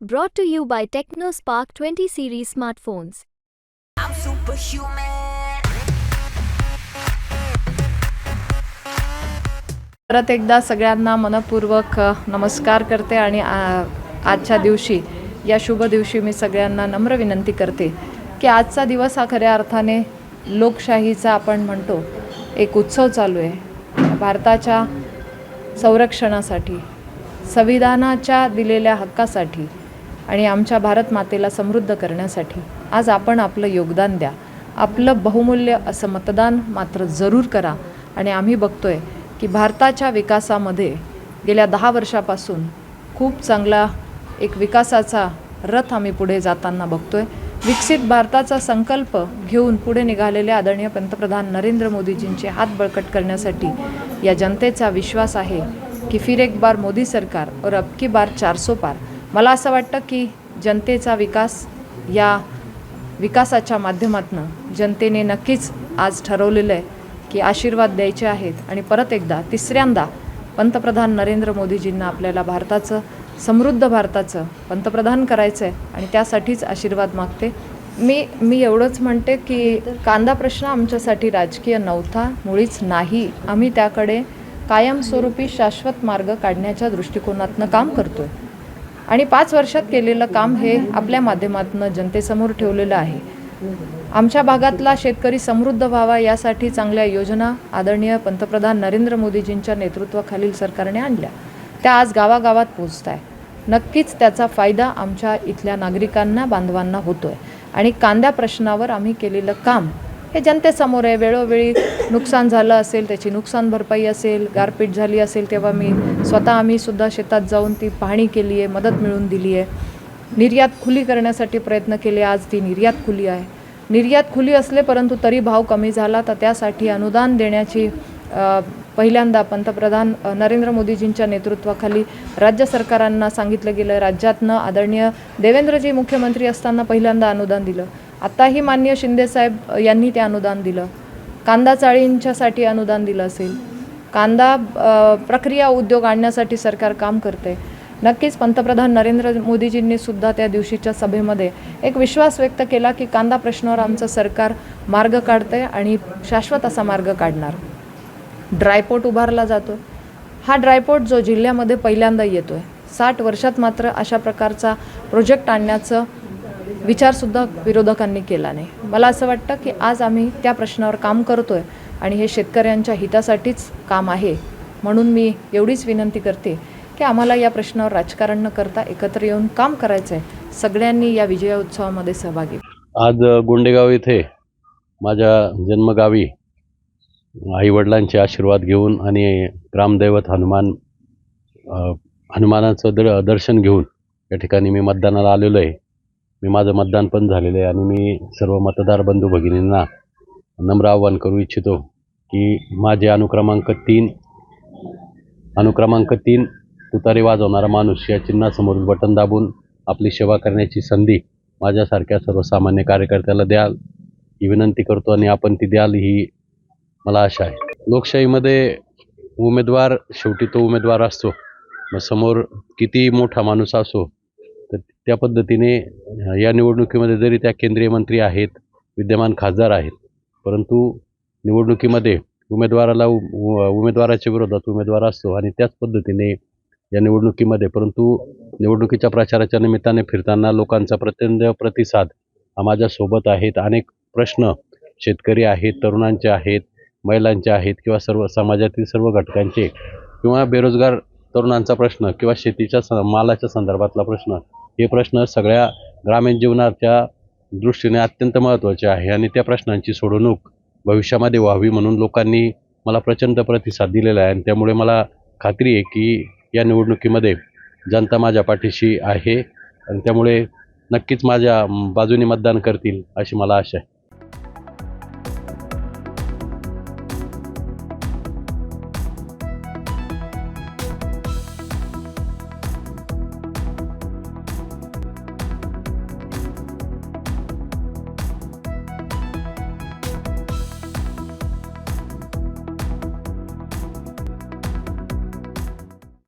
Brought to you by TechnoSpark 20 series smartphones. I'm superhuman. परत एकदा सगळ्यांना मनपूर्वक नमस्कार करते आणि आ, आजच्या दिवशी या शुभ दिवशी मी सगळ्यांना नम्र विनंती करते की आजचा दिवस हा खऱ्या अर्थाने लोकशाहीचा आपण म्हणतो एक उत्सव चालू आहे भारताच्या संरक्षणासाठी संविधानाच्या दिलेल्या हक्कासाठी आणि आमच्या भारत मातेला समृद्ध करण्यासाठी आज आपण आपलं योगदान द्या. आपलं बहुमूल्य असं मतदान मात्र जरूर करा. आणि आम्ही बघतोय की भारताच्या विकासामध्ये गेल्या दहा वर्षापासून खूप चांगला एक विकासाचा रथ आम्ही पुढे जाताना बघतोय. विकसित भारताचा संकल्प घेऊन पुढे निघालेले आदरणीय पंतप्रधान नरेंद्र मोदीजींचे हात बळकट करण्यासाठी या जनतेचा विश्वास आहे की फिर एक बार मोदी सरकार और अब की बार चारसो पार. मला असं वाटतं की जनतेचा विकास या विकासाच्या माध्यमातून जनतेने नक्कीच आज ठरवलेलं आहे की आशीर्वाद द्यायचे आहेत आणि परत एकदा तिसऱ्यांदा पंतप्रधान नरेंद्र मोदीजींना आपल्याला भारताचं समृद्ध भारताचं पंतप्रधान करायचं आहे आणि त्यासाठीच आशीर्वाद मागते. मी मी एवढंच म्हणते की कांदा प्रश्न आमच्यासाठी राजकीय नव्हता मुळीच नाही. आम्ही त्याकडे कायमस्वरूपी शाश्वत मार्ग काढण्याच्या दृष्टिकोनातनं काम करतो आहे आणि पाच वर्षात केलेलं काम हे आपल्या माध्यमातून जनतेसमोर ठेवलेलं आहे. आमच्या भागातला शेतकरी समृद्ध व्हावा यासाठी चांगल्या योजना आदरणीय पंतप्रधान नरेंद्र मोदीजींच्या नेतृत्वाखालील सरकारने आणल्या. त्या आज गावागावात पोचत आहे नक्कीच त्याचा फायदा आमच्या इथल्या नागरिकांना बांधवांना होतो आहे आणि कांद्या प्रश्नावर आम्ही केलेलं काम हे जनतेसमोर आहे. वेळोवेळी नुकसान झालं असेल त्याची नुकसान भरपाई असेल गारपीट झाली असेल तेव्हा मी स्वतः आम्ही सुद्धा शेतात जाऊन ती पाहणी केली आहे मदत मिळवून दिली आहे निर्यात खुली करण्यासाठी प्रयत्न केले आज ती निर्यात खुली आहे. निर्यात खुली असले परंतु तरी भाव कमी झाला तर त्यासाठी अनुदान देण्याची पहिल्यांदा पंतप्रधान नरेंद्र मोदीजींच्या नेतृत्वाखाली राज्य सरकारांना सांगितलं गेलं. राज्यातनं आदरणीय देवेंद्रजी मुख्यमंत्री असताना पहिल्यांदा अनुदान दिलं. आत्ताही मान्य शिंदेसाहेब यांनी ते अनुदान दिलं. कांदा चाळींच्यासाठी अनुदान दिलं असेल. कांदा प्रक्रिया उद्योग आणण्यासाठी सरकार काम करते नक्कीच पंतप्रधान नरेंद्र मोदीजींनी सुद्धा त्या दिवशीच्या सभेमध्ये एक विश्वास व्यक्त केला की कांदा प्रश्नावर आमचं सरकार मार्ग काढतंय आणि शाश्वत असा मार्ग काढणार. ड्रायपोर्ट उभारला जातो हा ड्रायपोर्ट जो जिल्ह्यामध्ये पहिल्यांदा येतो आहे साठ वर्षात मात्र अशा प्रकारचा प्रोजेक्ट आणण्याचं विचारसुद्धा विरोधकांनी केला नाही. मला असं वाटतं की आज आम्ही त्या प्रश्नावर काम करतो आहे आणि हे शेतकऱ्यांच्या हितासाठीच काम आहे. म्हणून मी एवढीच विनंती करते की आम्हाला या प्रश्नावर राजकारण न करता एकत्र येऊन काम करायचं आहे सगळ्यांनी या विजयोत्सवामध्ये सहभागी आज गोंडेगाव येथे माझ्या जन्मगावी आईवडिलांचे आशीर्वाद घेऊन आणि ग्रामदैवत हनुमान हनुमानाचं द दर्शन घेऊन या ठिकाणी मी मतदानाला आलेलो आहे. मी माझं मतदान पण झालेलं आहे आणि मी सर्व मतदार बंधू भगिनींना नम्र आवाहन करू इच्छितो की माझे अनुक्रमांक तीन अनुक्रमांक तीन तुतारी वाजवणारा माणूस या चिन्हासमोर बटन दाबून आपली सेवा करण्याची संधी माझ्यासारख्या सर्वसामान्य कार्यकर्त्याला द्याल. ही विनंती करतो आणि आपण ती द्याल ही मला आशा आहे. लोकशाहीमध्ये उमेदवार शेवटी तो उमेदवार असतो. मग समोर किती मोठा माणूस असो तर त्या पद्धतीने या निवडणुकीमध्ये जरी त्या केंद्रीय मंत्री आहेत विद्यमान खासदार आहेत परंतु निवडणुकीमध्ये उमेदवाराला उ- उमेदवाराच्या विरोधात उमेदवार असतो आणि त्याच पद्धतीने या निवडणुकीमध्ये परंतु निवडणुकीच्या प्रचाराच्या निमित्ताने फिरताना लोकांचा प्रचंड प्रतिसाद हा माझ्यासोबत आहेत. अनेक प्रश्न शेतकरी आहेत तरुणांचे आहेत महिलांचे आहेत किंवा सर्व समाजातील सर्व घटकांचे किंवा बेरोजगार तरुणांचा प्रश्न किंवा शेतीच्या स मालाच्या संदर्भातला प्रश्न हे प्रश्न सगळ्या ग्रामीण जीवनाच्या दृष्टीने अत्यंत महत्त्वाचे आहे आणि त्या प्रश्नांची सोडवणूक भविष्यामध्ये व्हावी म्हणून लोकांनी मला प्रचंड प्रतिसाद दिलेला आहे. आणि त्यामुळे मला खात्री आहे की या निवडणुकीमध्ये जनता माझ्या पाठीशी आहे आणि त्यामुळे नक्कीच माझ्या बाजूने मतदान करतील अशी मला आशा आहे.